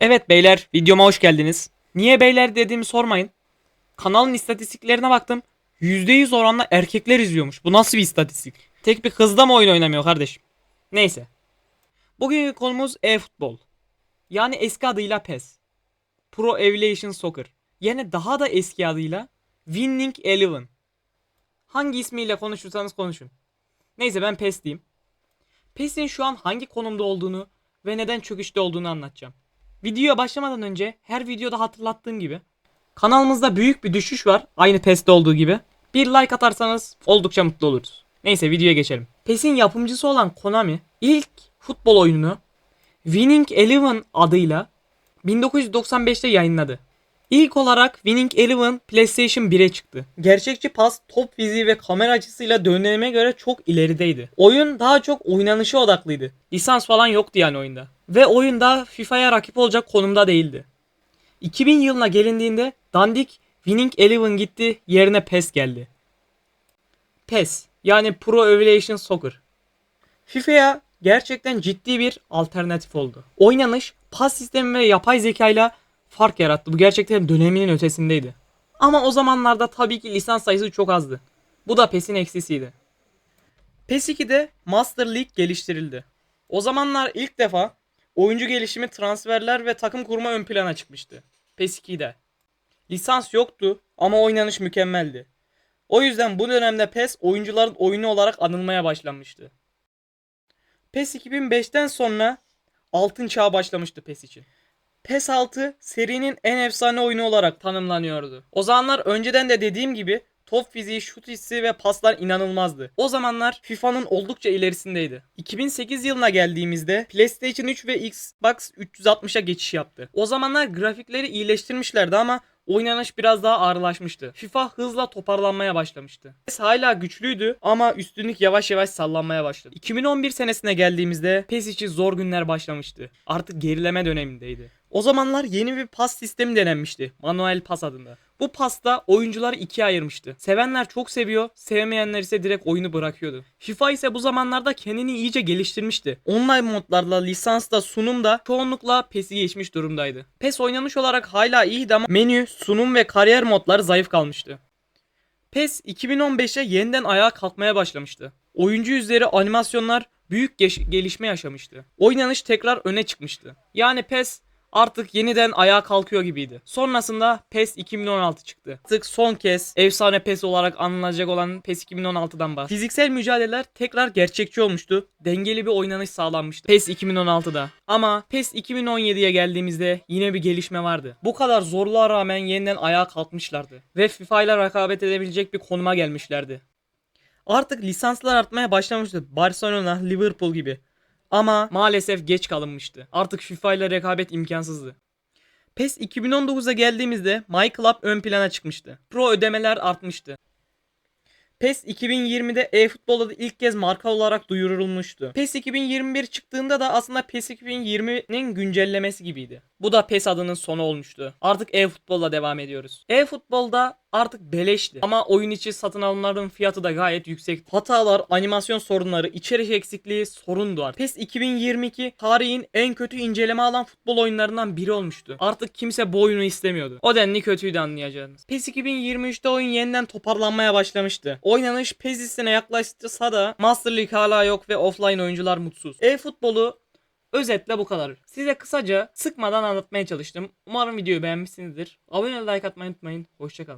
Evet beyler videoma hoş geldiniz. Niye beyler dediğimi sormayın. Kanalın istatistiklerine baktım. %100 oranla erkekler izliyormuş. Bu nasıl bir istatistik? Tek bir kız da mı oyun oynamıyor kardeşim? Neyse. Bugünkü konumuz e-futbol. Yani eski adıyla PES. Pro Evolution Soccer. Yani daha da eski adıyla Winning Eleven. Hangi ismiyle konuşursanız konuşun. Neyse ben PES diyeyim. PES'in şu an hangi konumda olduğunu ve neden çöküşte olduğunu anlatacağım. Videoya başlamadan önce her videoda hatırlattığım gibi kanalımızda büyük bir düşüş var aynı PES'te olduğu gibi. Bir like atarsanız oldukça mutlu oluruz. Neyse videoya geçelim. PES'in yapımcısı olan Konami ilk futbol oyununu Winning Eleven adıyla 1995'te yayınladı. İlk olarak Winning Eleven PlayStation 1'e çıktı. Gerçekçi pas, top fiziği ve kamera açısıyla dönemine göre çok ilerideydi. Oyun daha çok oynanışa odaklıydı. Lisans falan yoktu yani oyunda. Ve oyunda FIFA'ya rakip olacak konumda değildi. 2000 yılına gelindiğinde dandik Winning Eleven gitti yerine PES geldi. PES yani Pro Evolution Soccer. FIFA'ya gerçekten ciddi bir alternatif oldu. Oynanış, pas sistemi ve yapay zekayla fark yarattı. Bu gerçekten döneminin ötesindeydi. Ama o zamanlarda tabii ki lisans sayısı çok azdı. Bu da PES'in eksisiydi. PES 2'de Master League geliştirildi. O zamanlar ilk defa oyuncu gelişimi, transferler ve takım kurma ön plana çıkmıştı. PES 2'de. Lisans yoktu ama oynanış mükemmeldi. O yüzden bu dönemde PES oyuncuların oyunu olarak anılmaya başlanmıştı. PES 2005'ten sonra altın çağı başlamıştı PES için. PES 6 serinin en efsane oyunu olarak tanımlanıyordu. O zamanlar önceden de dediğim gibi top fiziği, şut hissi ve paslar inanılmazdı. O zamanlar FIFA'nın oldukça ilerisindeydi. 2008 yılına geldiğimizde PlayStation 3 ve Xbox 360'a geçiş yaptı. O zamanlar grafikleri iyileştirmişlerdi ama oynanış biraz daha ağırlaşmıştı. FIFA hızla toparlanmaya başlamıştı. PES hala güçlüydü ama üstünlük yavaş yavaş sallanmaya başladı. 2011 senesine geldiğimizde PES için zor günler başlamıştı. Artık gerileme dönemindeydi. O zamanlar yeni bir pas sistemi denenmişti. Manuel pas adında. Bu pasta oyuncuları ikiye ayırmıştı. Sevenler çok seviyor, sevmeyenler ise direkt oyunu bırakıyordu. FIFA ise bu zamanlarda kendini iyice geliştirmişti. Online modlarla, lisansla, sunumda çoğunlukla PES'i geçmiş durumdaydı. PES oynanış olarak hala iyiydi ama menü, sunum ve kariyer modları zayıf kalmıştı. PES 2015'e yeniden ayağa kalkmaya başlamıştı. Oyuncu yüzleri, animasyonlar büyük gelişme yaşamıştı. Oynanış tekrar öne çıkmıştı. Yani PES artık yeniden ayağa kalkıyor gibiydi. Sonrasında PES 2016 çıktı. Artık son kez efsane PES olarak anılacak olan PES 2016'dan bahsediyoruz. Fiziksel mücadeleler tekrar gerçekçi olmuştu. Dengeli bir oynanış sağlanmıştı. PES 2016'da. Ama PES 2017'ye geldiğimizde yine bir gelişme vardı. Bu kadar zorluğa rağmen yeniden ayağa kalkmışlardı. Ve FIFA ile rekabet edebilecek bir konuma gelmişlerdi. Artık lisanslar artmaya başlamıştı. Barcelona, Liverpool gibi. Ama maalesef geç kalınmıştı. Artık FIFA ile rekabet imkansızdı. PES 2019'a geldiğimizde My Club ön plana çıkmıştı. Pro ödemeler artmıştı. PES 2020'de e-futbolda da ilk kez marka olarak duyurulmuştu. PES 2021 çıktığında da aslında PES 2020'nin güncellemesi gibiydi. Bu da PES adının sonu olmuştu. Artık e-futbolla devam ediyoruz. E-futbolda artık beleşti. Ama oyun içi satın alımların fiyatı da gayet yüksekti. Hatalar, animasyon sorunları, içerik eksikliği sorundu artık. PES 2022 tarihin en kötü inceleme alan futbol oyunlarından biri olmuştu. Artık kimse bu oyunu istemiyordu. O denli kötüydü anlayacağınız. PES 2023'te oyun yeniden toparlanmaya başlamıştı. Oynanış PES listesine yaklaşsa da Master League hala yok ve offline oyuncular mutsuz. E-futbolu Özetle bu kadar. Size kısaca sıkmadan anlatmaya çalıştım. Umarım videoyu beğenmişsinizdir. Abone like atmayı unutmayın. Hoşçakalın.